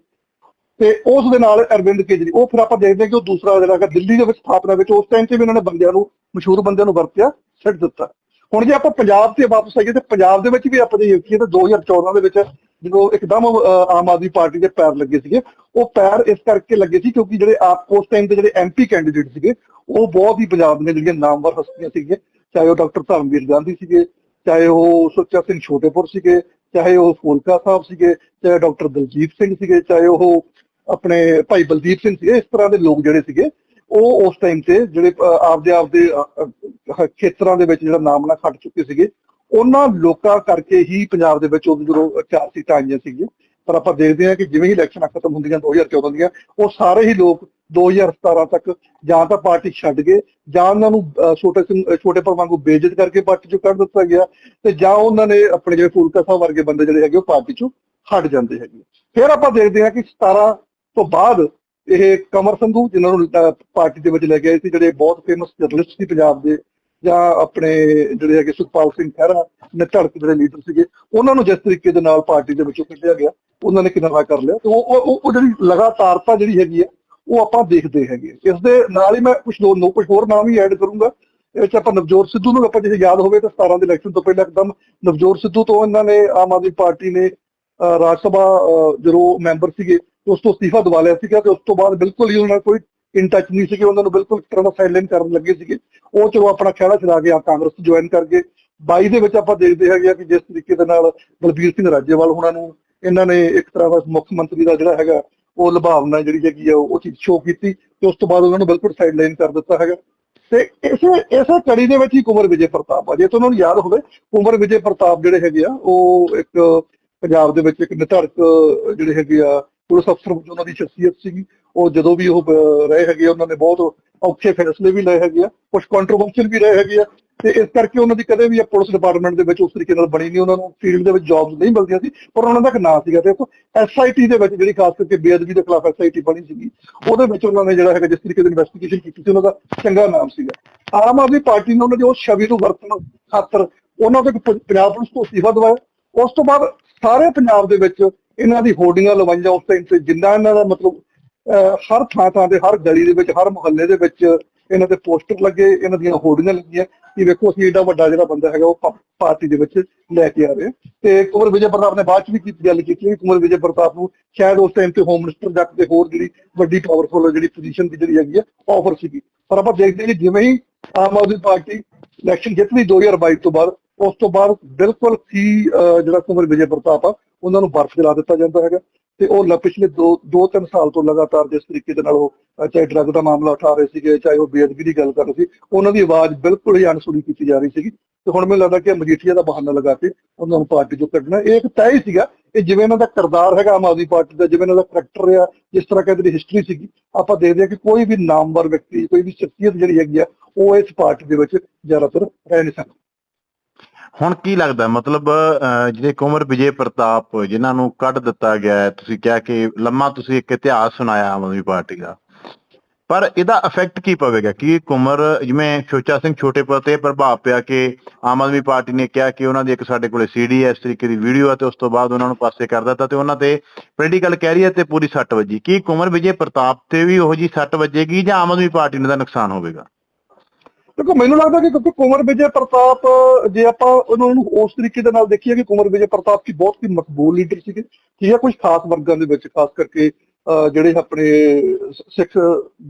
A: ਤੇ ਉਸ ਦੇ ਨਾਲ ਅਰਵਿੰਦ ਕੇਜਰੀ ਉਹ ਫਿਰ ਆਪਾਂ ਦੇਖਦੇ ਹਾਂ ਕਿ ਉਹ ਦੂਸਰਾ ਜਿਹੜਾ ਹੈਗਾ ਦਿੱਲੀ ਦੇ ਵਿੱਚ ਸਥਾਪਨਾ ਵਿੱਚ, ਉਸ ਟਾਈਮ ਤੇ ਵੀ ਉਹਨਾਂ ਨੇ ਬੰਦਿਆਂ ਨੂੰ, ਮਸ਼ਹੂਰ ਬੰਦਿਆਂ ਨੂੰ ਵਰਤਿਆ, ਛੱਡ ਦਿੱਤਾ। ਹੁਣ ਜੇ ਆਪਾਂ ਪੰਜਾਬ ਤੇ ਵਾਪਸ ਆਈਏ, ਤੇ ਪੰਜਾਬ ਦੇ ਵਿੱਚ ਵੀ ਆਪਾਂ ਜੇ ਦੇਖੀਏ ਤਾਂ 2014 ਦੇ ਵਿੱਚ ਜਦੋਂ ਇੱਕਦਮ ਆਮ ਆਦਮੀ ਪਾਰਟੀ ਦੇ ਪੈਰ ਲੱਗੇ ਸੀਗੇ, ਉਹ ਪੈਰ ਇਸ ਕਰਕੇ ਲੱਗੇ ਸੀ ਕਿਉਂਕਿ ਜਿਹੜੇ ਆਪ ਉਸ ਟਾਈਮ ਦੇ ਜਿਹੜੇ ਐਮਪੀ ਕੈਂਡੀਡੇਟ ਸੀਗੇ, ਉਹ ਬਹੁਤ ਹੀ ਪੰਜਾਬ ਦੀਆਂ ਜਿਹੜੀਆਂ ਨਾਮਵਰ ਹਸਤੀਆਂ ਸੀਗੀਆਂ ਚਾਹੇ ਉਹ ਡਾਕਟਰ ਧਰਮਵੀਰ ਗਾਂਧੀ ਸੀਗੇ, ਚਾਹੇ ਉਹ ਸੁੱਚਾ ਸਿੰਘ ਛੋਟੇਪੁਰ ਸੀਗੇ, ਚਾਹੇ ਉਹ ਫੂਲਕਾ ਸਾਹਿਬ ਸੀਗੇ, ਚਾਹੇ ਡਾਕਟਰ ਦਲਜੀਤ ਸਿੰਘ ਸੀਗੇ, ਚਾਹੇ ਉਹ ਆਪਣੇ ਭਾਈ ਬਲਦੀਪ ਸਿੰਘ ਸੀਗੇ, ਇਸ ਤਰ੍ਹਾਂ ਦੇ ਲੋਕ ਜਿਹੜੇ ਸੀਗੇ, ਉਹ ਉਸ ਟਾਈਮ ਤੇ ਜਿਹੜੇ ਆਪਦੇ ਆਪਦੇ ਖੇਤਰਾਂ ਦੇ ਵਿੱਚ ਜਿਹੜਾ ਨਾਮ ਨਾ ਖੱਟ ਚੁੱਕੇ ਸੀਗੇ, ਉਹਨਾਂ ਲੋਕਾਂ ਕਰਕੇ ਹੀ ਪੰਜਾਬ ਦੇ ਵਿੱਚ ਉਦੋਂ ਜਦੋਂ ਚਾਰ ਸੀਟਾਂ ਆਈਆਂ ਸੀਗੀਆਂ, ਪਰ ਆਪਾਂ ਦੇਖਦੇ ਹਾਂ ਕਿ ਜਿਵੇਂ ਹੀ ਇਲੈਕਸ਼ਨਾਂ ਖਤਮ ਹੁੰਦੀਆਂ 2014 ਦੀਆਂ, ਉਹ ਸਾਰੇ ਹੀ ਲੋਕ 2017 ਤੱਕ ਜਾਂ ਤਾਂ ਪਾਰਟੀ ਛੱਡ ਗਏ, ਜਾਂ ਉਹਨਾਂ ਨੂੰ ਛੋਟੇ ਸਿੰਘ ਛੋਟੇ ਪਰ ਵਾਂਗੂ ਬੇਇੱਜ਼ਤ ਕਰਕੇ ਪਾਰਟੀ ਚੋਂ ਕੱਢ ਦਿੱਤਾ ਗਿਆ, ਤੇ ਜਾਂ ਉਹਨਾਂ ਨੇ ਆਪਣੇ ਜਿਹੜੇ ਫੂਲਕਾ ਸਾਹਿਬ ਵਰਗੇ ਬੰਦੇ ਜਿਹੜੇ ਹੈਗੇ ਉਹ ਪਾਰਟੀ ਚੋਂ ਹਟ ਜਾਂਦੇ ਹੈਗੇ। ਫਿਰ ਆਪਾਂ ਦੇਖਦੇ ਹਾਂ ਕਿ 17 ਤੋਂ ਬਾਅਦ ਇਹ ਕਮਰ ਸੰਧੂ, ਜਿਨ੍ਹਾਂ ਨੂੰ ਪਾਰਟੀ ਦੇ ਵਿੱਚ ਲੈ ਕੇ ਆਏ ਸੀ, ਜਿਹੜੇ ਬਹੁਤ ਫੇਮਸ ਜਰਨਲਿਸਟ ਸੀ ਪੰਜਾਬ ਦੇ, ਜਾਂ ਆਪਣੇ ਜਿਹੜੇ ਹੈਗੇ ਸੁਖਪਾਲ ਸਿੰਘ ਖਹਿਰਾ ਨੇ ਧੜਕ ਜਿਹੜੇ ਲੀਡਰ ਸੀਗੇ, ਉਹਨਾਂ ਨੂੰ ਜਿਸ ਤਰੀਕੇ ਦੇ ਨਾਲ ਪਾਰਟੀ ਦੇ ਵਿੱਚੋਂ ਕੱਢਿਆ ਗਿਆ, ਉਹਨਾਂ ਨੇ ਕਿੰਨਾ ਕਰ ਲਿਆ, ਤੇ ਉਹ, ਉਹ- ਜਿਹੜੀ ਲਗਾਤਾਰਤਾ ਜਿਹੜੀ ਹੈਗੀ ਹੈ ਉਹ ਆਪਾਂ ਦੇਖਦੇ ਹੈਗੇ। ਇਸ ਦੇ ਨਾਲ ਹੀ ਮੈਂ ਕੁਝ ਦੋ ਨੋ ਕੁਝ ਹੋਰ ਨਾਮ ਵੀ ਐਡ ਕਰੂੰਗਾ। ਇਹ ਚ ਆਪਾਂ ਨਵਜੋਤ ਸਿੱਧੂ ਨੂੰ ਆਪਾਂ ਜੇ ਯਾਦ ਹੋਵੇ ਤਾਂ 17 ਦੇ ਇਲੈਕਸ਼ਨ ਤੋਂ ਪਹਿਲਾਂ ਇੱਕਦਮ ਨਵਜੋਤ ਸਿੱਧੂ ਤੋਂ ਇਹਨਾਂ ਨੇ ਆਮ ਆਦਮੀ ਪਾਰਟੀ ਨੇ ਰਾਜ ਸਭਾ ਜਦੋਂ ਮੈਂਬਰ ਸੀਗੇ, ਉਸ ਤੋਂ ਅਸਤੀਫਾ ਦਵਾ ਲਿਆ ਸੀਗਾ ਤੇ ਉਸ ਤੋਂ ਬਾਅਦ ਬਿਲਕੁਲ ਹੀ ਉਹਨਾਂ ਨਾਲ ਕੋਈ ਇਨ ਟੱਚ ਨਹੀਂ ਸੀਗੇ। ਉਹਨਾਂ ਨੂੰ ਬਿਲਕੁਲ ਇੱਕ ਤਰ੍ਹਾਂ ਦਾ ਸਾਈਲੈਂਟ ਕਰਨ ਲੱਗੇ ਸੀਗੇ। ਉਹ ਚਲੋ ਆਪਣਾ ਖਹਿੜਾ ਚਲਾ ਕੇ ਆ ਕਾਂਗਰਸ ਜੁਆਇਨ ਕਰਕੇ ਗਏ। 22 ਦੇ ਵਿੱਚ ਆਪਾਂ ਦੇਖਦੇ ਹੈਗੇ ਆ ਕਿ ਜਿਸ ਤਰੀਕੇ ਦੇ ਨਾਲ ਬਲਬੀਰ ਸਿੰਘ ਰਾਜੇਵਾਲ ਉਹਨਾਂ ਨੂੰ ਇਹਨਾਂ ਨੇ ਇੱਕ ਤਰ੍ਹਾਂ ਦਾ ਮੁੱਖ ਮੰਤਰੀ ਦਾ ਜਿਹੜਾ ਹੈਗਾ ਉਹ ਲੁਭਾਵਨਾ ਜਿਹੜੀ ਹੈਗੀ ਆ ਉਹ ਚੀਜ਼ ਸ਼ੋਅ ਕੀਤੀ ਤੇ ਉਸ ਤੋਂ ਬਾਅਦ ਉਹਨਾਂ ਨੂੰ ਬਿਲਕੁਲ ਸਾਈਡਲਾਈਨ ਕਰ ਦਿੱਤਾ ਹੈਗਾ। ਤੇ ਇਸੇ ਇਸੇ ਕੜੀ ਦੇ ਵਿੱਚ ਹੀ ਕੁਮਰ ਵਿਜੇ ਪ੍ਰਤਾਪ ਆ। ਜੇ ਤੁਹਾਨੂੰ ਯਾਦ ਹੋਵੇ ਕੁਮਰ ਵਿਜੇ ਪ੍ਰਤਾਪ ਜਿਹੜੇ ਹੈਗੇ ਆ ਉਹ ਇੱਕ ਪੰਜਾਬ ਦੇ ਵਿੱਚ ਇੱਕ ਨਿਧੜਕ ਜਿਹੜੇ ਹੈਗੇ ਆ ਪੁਲਿਸ ਅਫਸਰ ਵਜੋਂ ਉਹਨਾਂ ਦੀ ਸ਼ਖਸੀਅਤ ਸੀਗੀ। ਉਹ ਜਦੋਂ ਵੀ ਉਹ ਰਹੇ ਹੈਗੇ ਆ, ਉਹਨਾਂ ਨੇ ਬਹੁਤ ਔਖੇ ਫੈਸਲੇ ਵੀ ਲਏ ਹੈਗੇ ਆ ਕੁਝ ਕੰਟਰੋਵਰਸ਼ੀਅਲ ਵੀ ਰਹੇ ਹੈਗੇ ਆ, ਤੇ ਇਸ ਕਰਕੇ ਉਹਨਾਂ ਦੀ ਕਦੇ ਵੀ ਇਹ ਪੁਲਿਸ ਡਿਪਾਰਟਮੈਂਟ ਦੇ ਵਿੱਚ ਉਸ ਤਰੀਕੇ ਨਾਲ ਬਣੀ ਨਹੀਂ, ਉਹਨਾਂ ਨੂੰ ਫੀਲਡ ਦੇ ਵਿੱਚ ਜੌਬਸ ਨਹੀਂ ਮਿਲਦੀਆਂ ਸੀ, ਪਰ ਉਹਨਾਂ ਦਾ ਇੱਕ ਨਾਂ ਸੀਗਾ ਤੇ ਐਸਆਈਟੀ ਦੇ ਵਿੱਚ ਜਿਹੜੀ ਖਾਸ ਕਰਕੇ ਬੇਅਦਬੀ ਦੇ ਖਿਲਾਫ ਐਸਆਈਟੀ ਬਣੀ ਸੀਗੀ, ਉਹਦੇ ਵਿੱਚ ਉਹਨਾਂ ਨੇ ਜਿਹੜਾ ਹੈਗਾ, ਜਿਸ ਤਰੀਕੇ ਦੀ ਇਨਵੈਸਟੀਗੇਸ਼ਨ ਕੀਤੀ ਸੀ, ਉਹਨਾਂ ਦਾ ਚੰਗਾ ਨਾਮ ਸੀਗਾ। ਆਮ ਆਦਮੀ ਪਾਰਟੀ ਨੇ ਉਹਨਾਂ ਦੀ ਉਸ ਛਵੀ ਨੂੰ ਵਰਤਣ ਖਾਤਰ ਉਹਨਾਂ ਤੋਂ ਇੱਕ ਪੰਜਾਬ ਪੁਲਿਸ ਤੋਂ ਅਸਤੀਫਾ ਦਵਾਇਆ। ਉਸ ਤੋਂ ਬਾਅਦ ਸਾਰੇ ਪੰਜਾਬ ਦੇ ਵਿੱਚ ਇਹਨਾਂ ਦੀ ਹੋਰਡਿੰਗਾਂ ਲਵਾਈਆਂ, ਉਸ ਟਾਈਮ ਤੇ ਜਿੰਨਾ ਇਹਨਾਂ ਦਾ ਮਤਲਬ ਹਰ ਥਾਂ ਥਾਂ ਤੇ ਹਰ ਗਲੀ ਦੇ ਵਿੱਚ ਹਰ ਮੁਹੱਲੇ ਦੇ ਵਿੱਚ ਇਹਨਾਂ ਦੇ ਪੋਸਟਰ ਲੱਗੇ ਇਹਨਾਂ ਦੀਆਂ ਹੋਰਡਿੰਗਾਂ ਲੱਗੀਆਂ। ਕਿ ਵੇਖੋ ਅਸੀਂ ਏਡਾ ਵੱਡਾ ਜਿਹੜਾ ਬੰਦਾ ਹੈਗਾ ਉਹ ਪਾਰਟੀ ਦੇ ਵਿੱਚ ਲੈ ਕੇ ਆ ਰਹੇ ਹਾਂ। ਤੇ ਕੁਮਰ ਵਿਜੇ ਪ੍ਰਤਾਪ ਨੇ ਬਾਅਦ ਚ ਵੀ ਕੀਤੀ ਗੱਲ ਕੀਤੀ ਕਿ ਕੁਮਰ ਵਿਜੇ ਪ੍ਰਤਾਪ ਨੂੰ ਸ਼ਾਇਦ ਉਸ ਟਾਈਮ ਤੇ ਹੋਮ ਮਿਨਿਸਟਰ ਜਾਂ ਤੇ ਹੋਰ ਜਿਹੜੀ ਵੱਡੀ ਪਾਵਰਫੁਲ ਜਿਹੜੀ ਪੋਜੀਸ਼ਨ ਦੀ ਜਿਹੜੀ ਹੈਗੀ ਆ ਆਫਰ ਸੀਗੀ। ਪਰ ਆਪਾਂ ਦੇਖਦੇ ਹਾਂ ਕਿ ਜਿਵੇਂ ਹੀ ਆਮ ਆਦਮੀ ਪਾਰਟੀ ਇਲੈਕਸ਼ਨ ਜਿੱਤ ਲਈ 2022 ਤੋਂ ਬਾਅਦ ਉਸ ਤੋਂ ਬਾਅਦ ਬਿਲਕੁਲ ਹੀ ਅਹ, ਜਿਹੜਾ ਕੁਮਰ ਵਿਜੇ ਪ੍ਰਤਾਪ ਆ ਉਹਨਾਂ ਨੂੰ ਬਰਫ਼ ਜਲਾ ਦਿੱਤਾ ਜਾਂਦਾ ਹੈਗਾ। ਤੇ ਉਹ ਲ- ਪਿਛਲੇ 2 2-3 ਸਾਲ ਤੋਂ ਲਗਾਤਾਰ ਜਿਸ ਤਰੀਕੇ ਦੇ ਨਾਲ ਉਹ ਚਾਹੇ ਡਰੱਗ ਦਾ ਮਾਮਲਾ ਉਠਾ ਰਹੇ ਸੀਗੇ, ਚਾਹੇ ਉਹ ਬੇਅਦਬੀ ਦੀ ਗੱਲ ਕਰ ਰਹੇ ਸੀ, ਉਹਨਾਂ ਦੀ ਆਵਾਜ਼ ਬਿਲਕੁਲ ਹੀ ਅਣਸੁਣੀ ਕੀਤੀ ਜਾ ਰਹੀ ਸੀਗੀ। ਤੇ ਹੁਣ ਮੈਨੂੰ ਲੱਗਦਾ ਕਿ ਮਜੀਠੀਆ ਦਾ ਬਹਾਨਾ ਲਗਾ ਕੇ ਉਹਨਾਂ ਨੂੰ ਪਾਰਟੀ ਚੋਂ ਕੱਢਣਾ। ਇਹ ਇੱਕ ਤੈਅ ਹੀ ਸੀਗਾ ਇਹ ਜਿਵੇਂ ਇਹਨਾਂ ਦਾ ਕਿਰਦਾਰ ਹੈਗਾ ਆਮ ਆਦਮੀ ਪਾਰਟੀ ਦਾ, ਜਿਵੇਂ ਇਹਨਾਂ ਦਾ ਕਰੈਕਟਰ ਆ, ਜਿਸ ਤਰ੍ਹਾਂ ਕਹਿੰਦੇ ਦੀ ਹਿਸਟਰੀ ਸੀਗੀ, ਆਪਾਂ ਦੇਖਦੇ ਹਾਂ ਕਿ ਕੋਈ ਵੀ ਨਾਮਵਰ ਵਿਅਕਤੀ, ਕੋਈ ਵੀ ਸ਼ਖਸੀਅਤ ਜਿਹੜੀ ਹੈਗੀ ਆ, ਉਹ ਇਸ ਪਾਰਟੀ ਦੇ ਵਿੱਚ ਜ਼ਿਆਦਾਤਰ ਰਹਿ ਨਹੀਂ ਸਕਦਾ।
B: ਹੁਣ ਕੀ ਲੱਗਦਾ? ਮਤਲਬ ਅਹ, ਜਿਹੜੇ ਕੁੰਵਰ ਵਿਜੇ ਪ੍ਰਤਾਪ ਜਿਨ੍ਹਾਂ ਨੂੰ ਕੱਢ ਦਿੱਤਾ ਗਿਆ ਹੈ ਤੁਸੀਂ ਕਿਹਾ ਕਿ ਲੰਮਾ ਤੁਸੀਂ ਇੱਕ ਇਤਿਹਾਸ ਸੁਣਾਇਆ ਆਮ ਆਦਮੀ ਪਾਰਟੀ ਦਾ। ਪਰ ਇਹਦਾ ਇਫੈਕਟ ਕੀ ਪਵੇਗਾ? ਕਿ ਕੁੰਵਰ ਜਿਵੇਂ ਸ਼ੋਚਾ ਸਿੰਘ ਛੋਟੇਪੁਰ ਤੇ ਪ੍ਰਭਾਵ ਪਿਆ ਕਿ ਆਮ ਆਦਮੀ ਪਾਰਟੀ ਨੇ ਕਿਹਾ ਕਿ ਉਹਨਾਂ ਦੀ ਇੱਕ ਸਾਡੇ ਕੋਲੇ ਸੀਡੀ ਹੈ ਇਸ ਤਰੀਕੇ ਦੀ ਵੀਡੀਓ ਆ ਤੇ ਉਸ ਤੋਂ ਬਾਅਦ ਉਹਨਾਂ ਨੂੰ ਪਾਸੇ ਕਰ ਦਿੱਤਾ ਤੇ ਉਹਨਾਂ ਤੇ ਪੋਲੀਟੀਕਲ ਕੈਰੀਅਰ ਤੇ ਪੂਰੀ ਸੱਟ ਵੱਜੀ। ਕੀ ਕੁੰਵਰ ਵਿਜੇ ਪ੍ਰਤਾਪ ਤੇ ਵੀ ਉਹੋ ਜੀ ਸੱਟ ਵੱਜੇਗੀ ਜਾਂ ਆਮ ਆਦਮੀ ਪਾਰਟੀ ਨੂੰ ਦਾ ਨੁਕਸਾਨ ਹੋਵੇਗਾ?
A: ਦੇਖੋ ਮੈਨੂੰ ਲੱਗਦਾ ਕਿ ਕਿਉਂਕਿ ਕੁੰਵਰ ਵਿਜੇ ਪ੍ਰਤਾਪ ਜੇ ਆਪਾਂ ਉਹਨਾਂ ਨੂੰ ਉਸ ਤਰੀਕੇ ਦੇ ਨਾਲ ਦੇਖੀਏ ਕਿ ਕੁੰਵਰ ਵਿਜੇ ਪ੍ਰਤਾਪ ਕੀ ਬਹੁਤ ਹੀ ਮਕਬੂਲ ਲੀਡਰ ਸੀਗੇ ਠੀਕ ਹੈ ਕੁਝ ਖਾਸ ਵਰਗਾਂ ਦੇ ਵਿੱਚ ਖਾਸ ਕਰਕੇ ਜਿਹੜੇ ਆਪਣੇ ਸਿੱਖ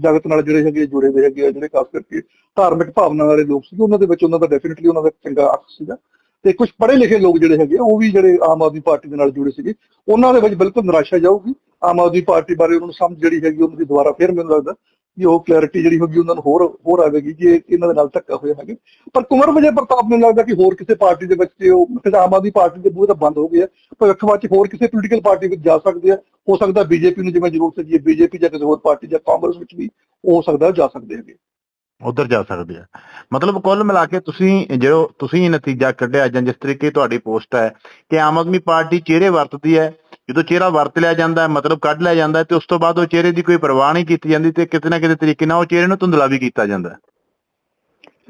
A: ਜਗਤ ਨਾਲ ਜਿਹੜੇ ਹੈਗੇ ਜੁੜੇ ਹੋਏ ਹੈਗੇ ਆ, ਜਿਹੜੇ ਖਾਸ ਕਰਕੇ ਧਾਰਮਿਕ ਭਾਵਨਾ ਵਾਲੇ ਲੋਕ ਸੀਗੇ ਉਹਨਾਂ ਦੇ ਵਿੱਚ ਉਹਨਾਂ ਦਾ ਡੈਫੀਨਿਟਲੀ ਉਹਨਾਂ ਦਾ ਚੰਗਾ ਅੱਖ ਸੀਗਾ। ਤੇ ਕੁਝ ਪੜ੍ਹੇ ਲਿਖੇ ਲੋਕ ਜਿਹੜੇ ਹੈਗੇ ਆ, ਉਹ ਵੀ ਜਿਹੜੇ ਆਮ ਆਦਮੀ ਪਾਰਟੀ ਦੇ ਨਾਲ ਜੁੜੇ ਸੀਗੇ। ਉਹਨਾਂ ਦੇ ਵਿੱਚ ਬਿਲਕੁਲ ਨਿਰਾਸ਼ਾ ਜਾਊਗੀ। ਆਮ ਆਦਮੀ ਪਾਰਟੀ ਬਾਰੇ ਉਹਨਾਂ ਨੂੰ ਸਮਝ ਜਿਹੜੀ ਹੈਗੀ ਉਹਨਾਂ ਦੀ ਦੁਬਾਰਾ ਫਿਰ ਮੈਨੂੰ ਲੱਗਦਾ ਕਿ ਉਹ ਕਲੈਰਿਟੀ ਜਿਹੜੀ ਹੋਗੀ ਉਹਨਾਂ ਨੂੰ ਹੋਰ ਹੋਰ ਆਵੇਗੀ ਕਿ ਇਹ- ਇਹਨਾਂ ਦੇ ਨਾਲ ਧੱਕਾ ਹੋਇਆ ਹੈਗਾ। ਪਰ ਕੁੰਵਰ ਵਿਜੇ ਪ੍ਰਤਾਪ ਮੈਨੂੰ ਲੱਗਦਾ ਕਿ ਹੋਰ ਕਿਸੇ ਪਾਰਟੀ ਦੇ ਵਿੱਚ ਉਹ ਕਿਉਂਕਿ ਆਮ ਆਦਮੀ ਪਾਰਟੀ ਦੇ ਬੂਹੇ ਤਾਂ ਬੰਦ ਹੋ ਗਏ ਆ। ਭਵਿੱਖ ਵਿੱਚ ਹੋਰ ਕਿਸੇ ਪੋਲੀਟੀਕਲ ਪਾਰਟੀ ਵਿੱਚ ਜਾ ਸਕਦੇ ਆ। ਹੋ ਸਕਦਾ ਬੀਜੇਪੀ ਨੂੰ ਜਿਵੇਂ ਜ਼ਰੂਰਤ ਹੈ ਬੀਜੇਪੀ ਜਾਂ ਕਿਸੇ ਹੋਰ ਪਾਰਟੀ ਜਾਂ ਕਾਂਗਰਸ ਵਿੱਚ ਵੀ ਹੋ ਸਕਦਾ ਜਾ ਸਕਦੇ ਹੈਗੇ।
B: ਉਧਰ ਜਾ ਸਕਦੇ ਆ। ਮਤਲਬ ਕੁੱਲ ਮਿਲਾ ਕੇ ਤੁਸੀਂ ਜੋ ਤੁਸੀਂ ਨਤੀਜਾ ਕੱਢਿਆ ਜਾਂ ਜਿਸ ਤਰੀਕੇ ਤੁਹਾਡੀ ਪੋਸਟ ਹੈ ਕਿ ਆਮ ਆਦਮੀ ਪਾਰਟੀ ਚਿਹਰੇ ਵਰਤਦੀ ਹੈ ਜਦੋਂ ਚਿਹਰਾ ਵਰਤ ਲਿਆ ਜਾਂਦਾ ਹੈ ਮਤਲਬ ਕੱਢ ਲਿਆ ਜਾਂਦਾ ਹੈ ਤੇ ਉਸ ਤੋਂ ਬਾਅਦ ਉਹ ਚਿਹਰੇ ਦੀ ਕੋਈ ਪਰਵਾਹ ਨਹੀਂ ਕੀਤੀ ਜਾਂਦੀ ਤੇ ਕਿਤੇ ਨਾ ਕਿਤੇ ਤਰੀਕੇ ਨਾਲ ਉਹ ਚਿਹਰੇ ਨੂੰ ਧੁੰਦਲਾ ਵੀ ਕੀਤਾ ਜਾਂਦਾ ਹੈ।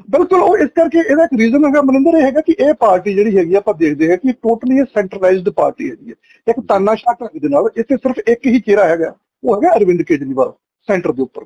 A: ਬਿਲਕੁਲ ਉਹ ਇਸ ਕਰਕੇ ਇਹਦਾ ਇੱਕ ਰੀਜ਼ਨ ਹੈਗਾ ਮਨਿੰਦਰ ਇਹ ਹੈਗਾ ਕਿ ਇਹ ਪਾਰਟੀ ਜਿਹੜੀ ਹੈਗੀ ਆਪਾਂ ਦੇਖਦੇ ਹਾਂ ਕਿ ਟੋਟਲੀ ਇਹ ਸੈਂਟਰਲਾਈਜ਼ਡ ਪਾਰਟੀ ਹੈਗੀ ਹੈ ਇੱਕ ਤਾਨਾਸ਼ਾਹ ਢੰਗ ਦੇ ਨਾਲ ਇੱਥੇ ਸਿਰਫ ਇੱਕ ਹੀ ਚਿਹਰਾ ਹੈਗਾ ਉਹ ਹੈਗਾ ਅਰਵਿੰਦ ਕੇਜਰੀਵਾਲ ਸੈਂਟਰ ਦੇ ਉੱਪਰ।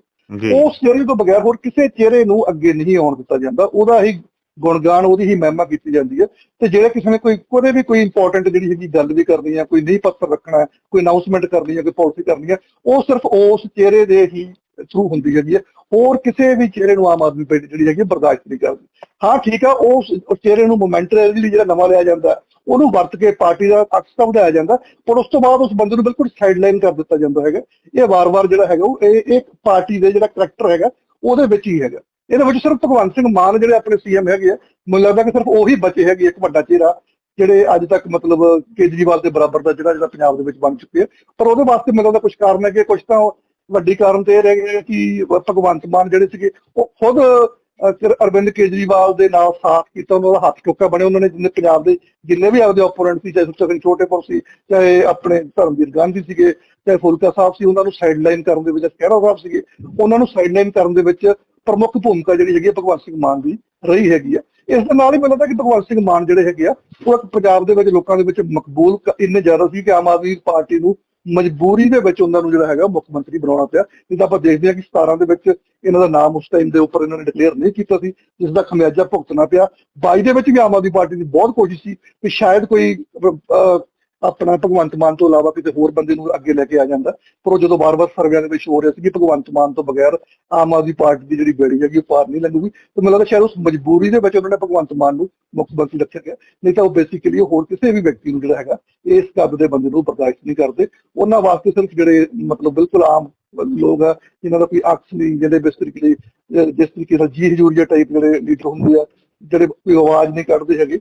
A: ਉਸ ਚਿਹਰੇ ਤੋਂ ਬਗੈਰ ਹੋਰ ਕਿਸੇ ਚਿਹਰੇ ਨੂੰ ਅੱਗੇ ਨਹੀਂ ਆਉਣ ਦਿੱਤਾ ਜਾਂਦਾ ਉਹਦਾ ਹੀ ਗੁਣਗਾਨ ਉਹਦੀ ਹੀ ਮਹਿਮਾ ਕੀਤੀ ਜਾਂਦੀ ਹੈ। ਤੇ ਜਿਹੜੇ ਕਿਸੇ ਨੇ ਕੋਈ ਕੋਦੇ ਵੀ ਕੋਈ ਇੰਪੋਰਟੈਂਟ ਜਿਹੜੀ ਹੈਗੀ ਗੱਲ ਵੀ ਕਰਨੀ ਹੈ, ਕੋਈ ਨਹੀਂ ਪੱਤਰ ਰੱਖਣਾ ਹੈ, ਕੋਈ ਅਨਾਉਂਸਮੈਂਟ ਕਰਨੀ ਹੈ, ਕੋਈ ਪਾਲਿਸੀ ਕਰਨੀ ਹੈ, ਉਹ ਸਿਰਫ ਉਸ ਚਿਹਰੇ ਦੇ ਹੀ ਥਰੂ ਹੁੰਦੀ ਹੈਗੀ ਹੈ। ਹੋਰ ਕਿਸੇ ਵੀ ਚਿਹਰੇ ਨੂੰ ਆਮ ਆਦਮੀ ਪਾਰਟੀ ਜਿਹੜੀ ਹੈਗੀ ਬਰਦਾਸ਼ਤ ਨਹੀਂ ਕਰਦੀ। ਹਾਂ, ਠੀਕ ਆ ਉਸ ਚਿਹਰੇ ਨੂੰ ਮੋਮੈਂਟਰੀ ਜਿਹੜਾ ਨਵਾਂ ਲਿਆ ਜਾਂਦਾ ਉਹਨੂੰ ਵਰਤ ਕੇ ਪਾਰਟੀ ਦਾ ਅਕਸਰ ਵਧਾਇਆ ਜਾਂਦਾ ਪਰ ਉਸ ਤੋਂ ਬਾਅਦ ਉਸ ਬੰਦੇ ਨੂੰ ਬਿਲਕੁਲ ਸਾਈਡਲਾਈਨ ਕਰ ਦਿੱਤਾ ਜਾਂਦਾ ਹੈਗਾ। ਇਹ ਵਾਰ-ਵਾਰ ਜਿਹੜਾ ਹੈਗਾ, ਉਹ ਇਹ ਇੱਕ ਪਾਰਟੀ ਦੇ ਜਿਹੜਾ ਕਰੈਕਟਰ ਹੈਗਾ, ਉਹਦੇ ਵਿੱਚ ਹੀ ਹੈਗਾ। ਇਹਦੇ ਵਿੱਚ ਸਿਰਫ ਭਗਵੰਤ ਸਿੰਘ ਮਾਨ ਜਿਹੜੇ ਆਪਣੇ ਸੀਐਮ ਹੈਗੇ ਆ, ਮੈਨੂੰ ਲੱਗਦਾ ਕਿ ਸਿਰਫ ਉਹੀ ਬਚੇ ਹੈਗੇ ਇੱਕ ਵੱਡਾ ਚਿਹਰਾ, ਜਿਹੜੇ ਅੱਜ ਤੱਕ ਮਤਲਬ ਕੇਜਰੀਵਾਲ ਦੇ ਬਰਾਬਰ ਦਾ ਜਿਹੜਾ ਜਿਹੜਾ ਪੰਜਾਬ ਦੇ ਵਿੱਚ ਬਣ ਚੁੱਕੇ ਆ। ਪਰ ਉਹਦੇ ਵਾਸਤੇ ਮੈਨੂੰ ਲੱਗਦਾ ਕੁਝ ਕਾਰਨ ਹੈ ਕਿ ਕੁਝ ਤਾਂ ਵੱਡੀ ਕਾਰਨ ਤੇ ਇਹ ਰਹਿ ਗਏ ਕਿ ਭਗਵੰਤ ਮਾਨ ਜਿਹੜੇ ਸੀਗੇ, ਉਹ ਖੁਦ ਅਰਵਿੰਦ ਕੇਜਰੀਵਾਲ ਦੇ ਨਾਲ ਸਾਥ ਕੀਤਾ, ਉਹਨਾਂ ਦਾ ਹੱਥ ਟੋਕਾ ਬਣਿਆ, ਉਹਨਾਂ ਨੇ ਜਿੰਨੇ ਪੰਜਾਬ ਦੇ ਜਿੰਨੇ ਵੀ ਆਪਦੇ ਓਪੋਨੈਂਟ ਸੀ, ਚਾਹੇ ਸੁੱਚਾ ਸਿੰਘ ਛੋਟੇਪੁਰ ਸੀ, ਚਾਹੇ ਆਪਣੇ ਧਰਮਵੀਰ ਗਾਂਧੀ ਸੀਗੇ ਚਾਹੇ ਫੁਲਕਾ ਸਾਹਿਬ ਸੀ ਉਹਨਾਂ ਨੂੰ ਸਾਈਡਲਾਈਨ ਕਰਨ ਦੇ ਵਿੱਚ ਖਹਿਰਾ ਸਾਹਿਬ ਸੀਗੇ ਉਹਨਾਂ ਨੂੰ ਸਾਈਡਲਾਈਨ ਕਰਨ ਦੇ ਵਿੱਚ ਪ੍ਰਮੁੱਖ ਭੂਮਿਕਾ ਜਿਹੜੀ ਹੈਗੀ ਹੈ ਭਗਵੰਤ ਸਿੰਘ ਮਾਨ ਦੀ ਰਹੀ ਹੈਗੀ ਆ। ਇਸ ਦੇ ਨਾਲ ਹੀ ਮੈਨੂੰ ਲੱਗਦਾ ਕਿ ਭਗਵੰਤ ਸਿੰਘ ਮਾਨ ਜਿਹੜੇ ਹੈਗੇ ਆ ਉਹ ਇੱਕ ਪੰਜਾਬ ਦੇ ਵਿੱਚ ਲੋਕਾਂ ਦੇ ਵਿੱਚ ਮਕਬੂਲ ਇੰਨੇ ਜ਼ਿਆਦਾ ਸੀ ਕਿ ਆਮ ਆਦਮੀ ਪਾਰਟੀ ਨੂੰ ਮਜਬੂਰੀ ਦੇ ਵਿੱਚ ਉਹਨਾਂ ਨੂੰ ਜਿਹੜਾ ਹੈਗਾ ਮੁੱਖ ਮੰਤਰੀ ਬਣਾਉਣਾ ਪਿਆ। ਜਿੱਦਾਂ ਆਪਾਂ ਦੇਖਦੇ ਹਾਂ ਕਿ 17 ਦੇ ਵਿੱਚ ਇਹਨਾਂ ਦਾ ਨਾਮ ਉਸ ਟਾਈਮ ਦੇ ਉੱਪਰ ਇਹਨਾਂ ਨੇ ਡਿਕਲੇਅਰ ਨਹੀਂ ਕੀਤਾ ਸੀ ਜਿਸ ਦਾ ਖਮਿਆਜਾ ਭੁਗਤਣਾ ਪਿਆ। 22 ਦੇ ਵਿੱਚ ਵੀ ਆਮ ਆਦਮੀ ਪਾਰਟੀ ਦੀ ਬਹੁਤ ਕੋਸ਼ਿਸ਼ ਸੀ ਕਿ ਸ਼ਾਇਦ ਕੋਈ ਅਹ, ਆਪਣਾ ਭਗਵੰਤ ਮਾਨ ਤੋਂ ਇਲਾਵਾ ਕਿਤੇ ਹੋਰ ਬੰਦੇ ਨੂੰ ਅੱਗੇ ਲੈ ਕੇ ਆ ਜਾਂਦਾ। ਪਰ ਉਹ ਜਦੋਂ ਵਾਰ-ਵਾਰ ਸਰਵੇਆਂ ਦੇ ਵਿੱਚ ਹੋ ਰਿਹਾ ਸੀ ਕਿ ਭਗਵੰਤ ਮਾਨ ਤੋਂ ਬਗੈਰ ਆਮ ਆਦਮੀ ਪਾਰਟੀ ਦੀ ਜਿਹੜੀ ਬੇੜੀ ਹੈਗੀ ਉਹ ਪਾਰ ਨਹੀਂ ਲੰਘੂਗੀ ਤੇ ਮੈਨੂੰ ਲੱਗਦਾ ਸ਼ਾਇਦ ਉਸ ਮਜਬੂਰੀ ਦੇ ਵਿੱਚ ਉਹਨਾਂ ਨੇ ਭਗਵੰਤ ਮਾਨ ਨੂੰ ਮੁੱਖ ਮੰਤਰੀ ਰੱਖਿਆ ਗਿਆ। ਨਹੀਂ ਤਾਂ ਉਹ ਬੇਸਿਕਲੀ ਹੋਰ ਕਿਸੇ ਵੀ ਵਿਅਕਤੀ ਨੂੰ ਜਿਹੜਾ ਹੈਗਾ, ਇਸ ਕੱਦ ਦੇ ਬੰਦੇ ਨੂੰ ਬਰਦਾਸ਼ਤ ਨਹੀਂ ਕਰਦੇ। ਉਹਨਾਂ ਵਾਸਤੇ ਸਿਰਫ ਜਿਹੜੇ ਮਤਲਬ ਬਿਲਕੁਲ ਆਮ ਲੋਕ ਆ, ਜਿਨ੍ਹਾਂ ਦਾ ਕੋਈ ਅਕਸ ਨਹੀਂ, ਜਿਹੜੇ ਬਿਸ ਤਰੀਕੇ ਜਿਸ ਤਰੀਕੇ ਨਾਲ ਜੀ ਹਜੂਰੀਆ ਟਾਈਪ ਜਿਹੜੇ ਲੀਡਰ ਹੁੰਦੇ ਆ, ਜਿਹੜੇ ਕੋਈ ਆਵਾਜ਼ ਨਹੀਂ ਕੱਢਦੇ ਹੈਗੇ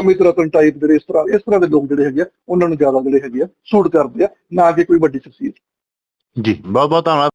A: ਅਮਿਤ ਰਤਨ ਟਾਈਪ ਜਿਹੜੇ ਇਸ ਤਰ੍ਹਾਂ ਇਸ ਤਰ੍ਹਾਂ ਦੇ ਲੋਕ ਜਿਹੜੇ ਹੈਗੇ ਆ, ਉਹਨਾਂ ਨੂੰ ਜ਼ਿਆਦਾ ਜਿਹੜੇ ਹੈਗੇ ਆ ਸੂਟ ਕਰਦੇ ਆ, ਨਾ ਕਿ ਕੋਈ ਵੱਡੀ ਸ਼ਖਸੀਅਤ
B: ਜੀ, ਬਹੁਤ ਬਹੁਤ ਧੰਨਵਾਦ।